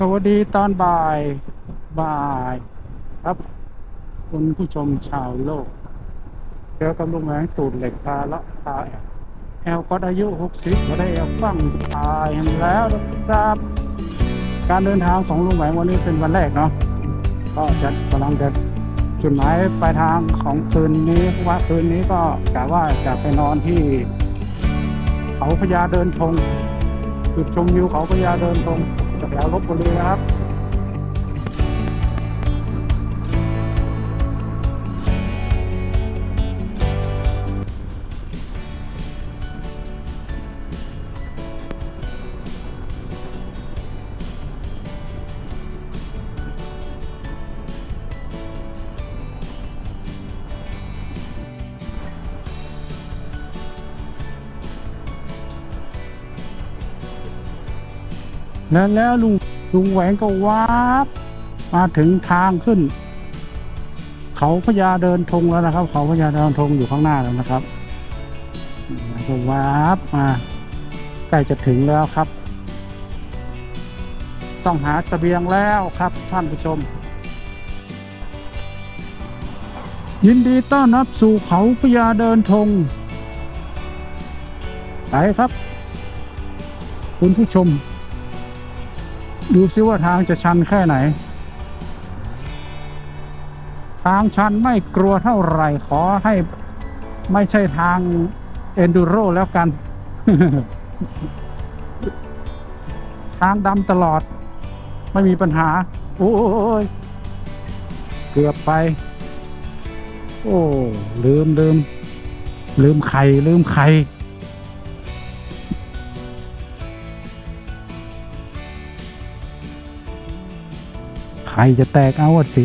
สวัสดีตอนบ่ายบ่ายครับ คุณผู้ชมชาวโลกเจอกับลุงแหวงตูดเหล็กพาละพาแอลแอลก็อายุหกสิบก็ได้แอลฟังตายแล้วครับ การเดินทางของลุงแหวงวันนี้เป็นวันแรกเนาะก็จะกำลังจะจุดหมายปลายทางของคืนนี้ว่าคืนนี้ก็กะว่าจะไปนอนที่ เขาพญาเดินธงจุดชมวิวเขาพญาเดินธง จากแล้วลบบุรีนะครับ แล้วแล้วลุงลุงแหวงก็วาบมาถึงทางขึ้น เขาพญาเดินธงแล้วนะครับ เขาพญาเดินธงอยู่ข้างหน้าแล้วนะครับก็วาบมาใกล้จะถึงแล้วครับ ต้องหาเสบียงแล้วครับท่านผู้ชม ยินดีต้อนรับสู่เขาพญาเดินธงไปครับ คุณผู้ชม ดูซิว่าทางจะชันแค่ไหน ทางชันไม่กลัวเท่าไหร่ ขอให้ไม่ใช่ทางเอนดูโรแล้วกัน ทางดำตลอด ไม่มีปัญหา โอ้ยเกือบไป โอ้ ลืมลืมลืมไข่ลืมไข่ ไข่จะแตกเอาอะสิ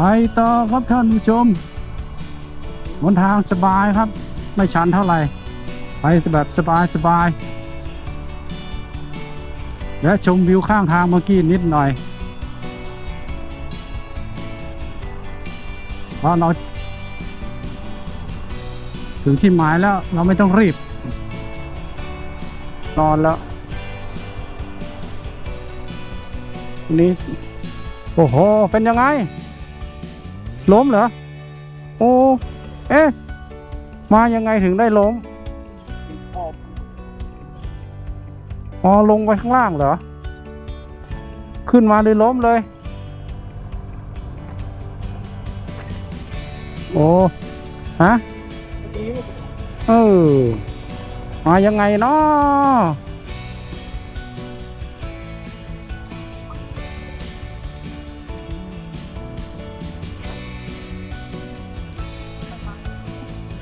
ไปต่อครับท่านผู้ชมบนทางสบายครับ ไม่ชันเท่าไหร่ ไปแบบสบายสบายและชมวิวข้างทางเมื่อกี้นิดหน่อยเพราะเราถึงที่หมายแล้วเราไม่ต้องรีบ นอนแล้ว นี่โอ้โห เป็นยังไง ล้มเหรอ โอ้ เอ๊ะ มายังไงถึงได้ล้ม อ๋อ ลงไปข้างล่างเหรอ ขึ้นมาเลยล้มเลย โอ้ ฮะ เออ มายังไงเนาะ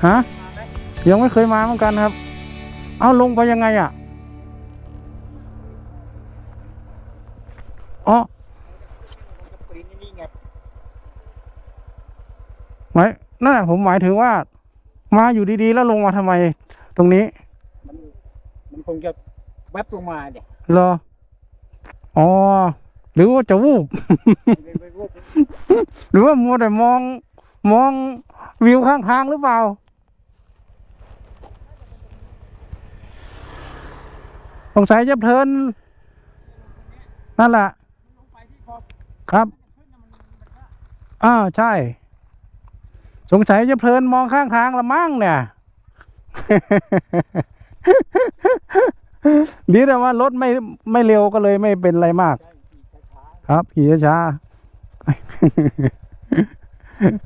ฮะยังไม่เคยมาเหมือนกันครับ เอาลงไปยังไงอะอ๋อหมายนั่นแหละผมหมายถึงว่า มาอยู่ดีๆ แล้วลงมาทำไม ตรงนี้ มันมันคงจะแวบลงมาเนี่ยเหรออ๋อหรือว่าจะวูบไม่ไม่รู้หรือว่ามัวแต่มองมองวิวข้างทางหรือเปล่า สงสัยจะเพลิน นั่นแหละครับ อ่าใช่ สงสัยจะเพลินมองข้างทางละมั่งเนี่ยดีแต่ว่ารถไม่ไม่เร็วก็เลยไม่เป็นไรมากใช่ขี่ช้าครับขี่ช้าๆ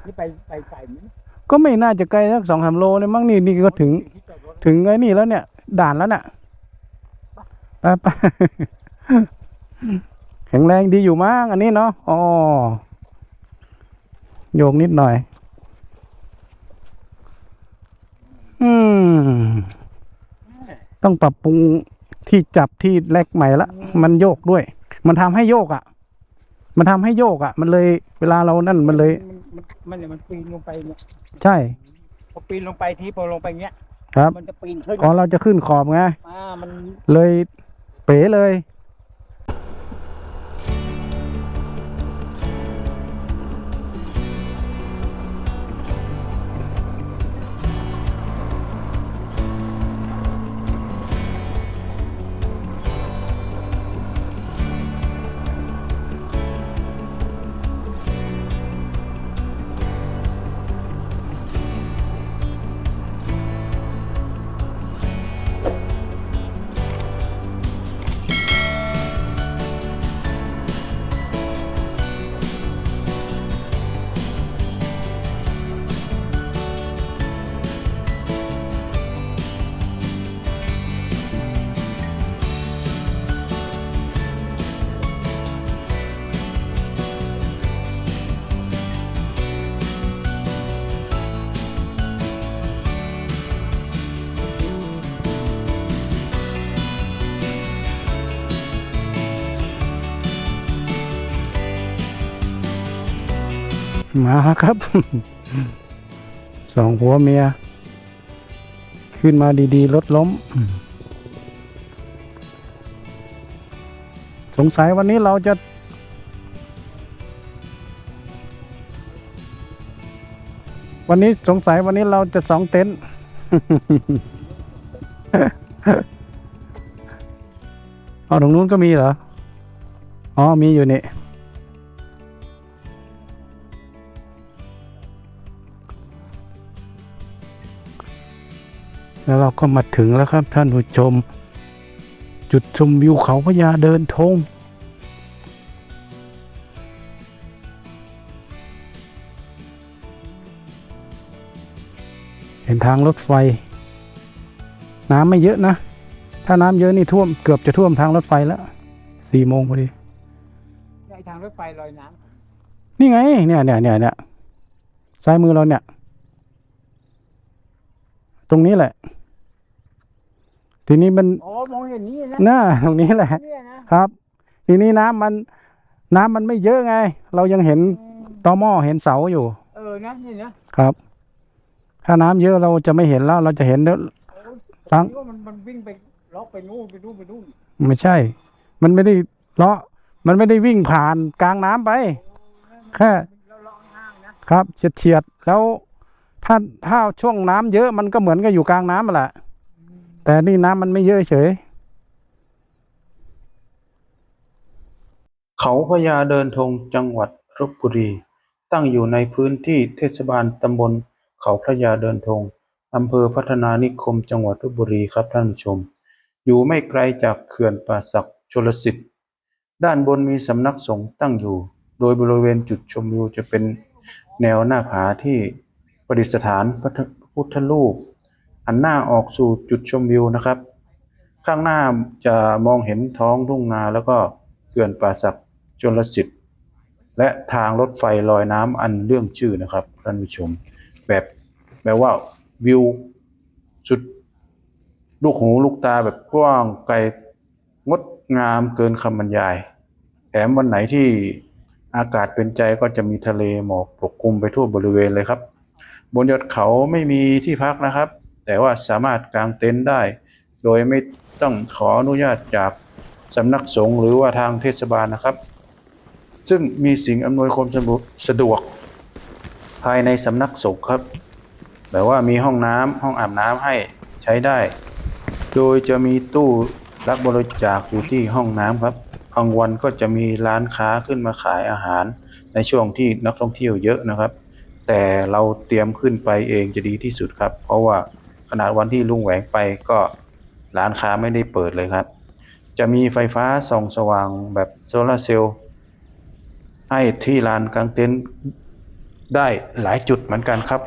นี่ไปไปไกลไหมๆก็ไม่น่าจะไกลสักสองสามโลเลยมั้งนี่นี่ก็ถึงที่จอดรถถึงไอ้นี่แล้วเนี่ย ด่านแล้วเนี่ย ไปไปแข็งแรงดีอยู่มั้งอันนี้เนาะอ๋อโยกนิดหน่อย อืม ต้องปรับปรุงที่จับที่แลกใหม่ละ มันโยกด้วย มันทำให้โยกอะ่ะ มันทำให้โยกอะ่ะ มันเลย เวลาเรานั่นมันเลย มันมันมันมันปีนลงไปเนี่ย ใช่ พอปีนลงไปทีพอลงไปเงี้ย ครับ มันจะปีนขึ้น อ๋อ เราจะขึ้นขอบไง อ่า มัน เลย เป๋เลย มาครับ สองผัวเมีย ขึ้นมาดีๆรถล้ม สงสัยวันนี้เราจะ วันนี้สงสัยวันนี้เราจะสองเต็นท์อ๋อตรงนู้นก็มีเหรอ อ๋อ มีอยู่นี่ แล้วเราก็มาถึงแล้วครับท่านผู้ชม จุดชมวิวเขาพญาเดินทงเห็นทางรถไฟ น้ำไม่เยอะนะ ถ้าน้ำเยอะนี่ท่วมเกือบจะท่วมทางรถไฟแล้วสี่โมงพอดีได้ทางรถไฟลอยน้ำนี่ไงเนี่ยเนี่ยเนี่ยเนี่ยซ้ายมือเราเนี่ย ตรงนี้แหละ ทีนี้มันำอ๋อมองอย่างนี้นะหน้าตรงนี้แหละ เนี่ยนะครับ ทีนี้น้ำมันน้ำมันไม่เยอะไง เรายังเห็นอืมตอหม้อเห็นเสาอยู่เออนะนี่นะครับ ถ้าน้ำเยอะเราจะไม่เห็นแล้ว เราจะเห็นเดี๋ยวโอ้ยฟังผมคิดว่ามันมันวิ่งไปล็อกไปนู่นไปนู่นไปนู่นไม่ใช่ มันไม่ได้เลาะมันไม่ได้วิ่งผ่านกลางน้ำไป แค่เราเลาะห้างนะครับเฉียดเฉียดๆแล้วถ้าถ้าช่วงน้ำเยอะมันก็เหมือนกับอยู่กลางน้ำมาแหละ แต่นี่น้ำมันไม่เยอะเฉย เขาพญาเดินธงจังหวัดลบบุรี ตั้งอยู่ในพื้นที่เทศบาลตำบล เขาพระยาเดินธงอำเภอพัฒนานิคมจังหวัดลบบุรีครับท่านผู้ชม อยู่ไม่ไกลจากเขื่อนป่าสักชลสิทธิ์ ด้านบนมีสำนักสงฆ์ตั้งอยู่ โดยบริเวณจุดชมวิวจะเป็นแนวหน้าผาที่ประดิษฐานพระพุทธรูป หันหน้าออกสู่จุดชมวิวนะครับ ข้างหน้าจะมองเห็นท้องทุ่งนาแล้วก็เขื่อนป่าสักชลสิทธิ์ และทางรถไฟลอยน้ำอันเรื่องชื่อนะครับท่านผู้ชม แบบแบบว่าวิวสุดลูกหูลูกตาแบบกว้างไกลงดงามเกินคำบรรยาย แถมวันไหนที่อากาศเป็นใจก็จะมีทะเลหมอกปกคลุมไปทั่วบริเวณเลยครับ บนยอดเขาไม่มีที่พักนะครับ แต่ว่าสามารถกางเต็นท์ได้ โดยไม่ต้องขออนุญาตจากสำนักสงฆ์หรือว่าทางเทศบาลนะครับ ซึ่งมีสิ่งอำนวยความสะดวกภายในสำนักสงฆ์ครับ แบบว่ามีห้องน้ำห้องอาบน้ำให้ใช้ได้ โดยจะมีตู้รับบริจาคอยู่ที่ห้องน้ำครับบางวันก็จะมีร้านค้าขึ้นมาขายอาหารในช่วงที่นักท่องเที่ยวเยอะนะครับ แต่เราเตรียมขึ้นไปเองจะดีที่สุดครับ เพราะว่า ขนาดวันที่ลุงแหวงไปก็ร้านค้าไม่ได้เปิดเลยครับ จะมีไฟฟ้าส่องสว่างแบบโซลาเซลล์ให้ที่ลานกลางเต็นท์ได้หลายจุดเหมือนกันครับ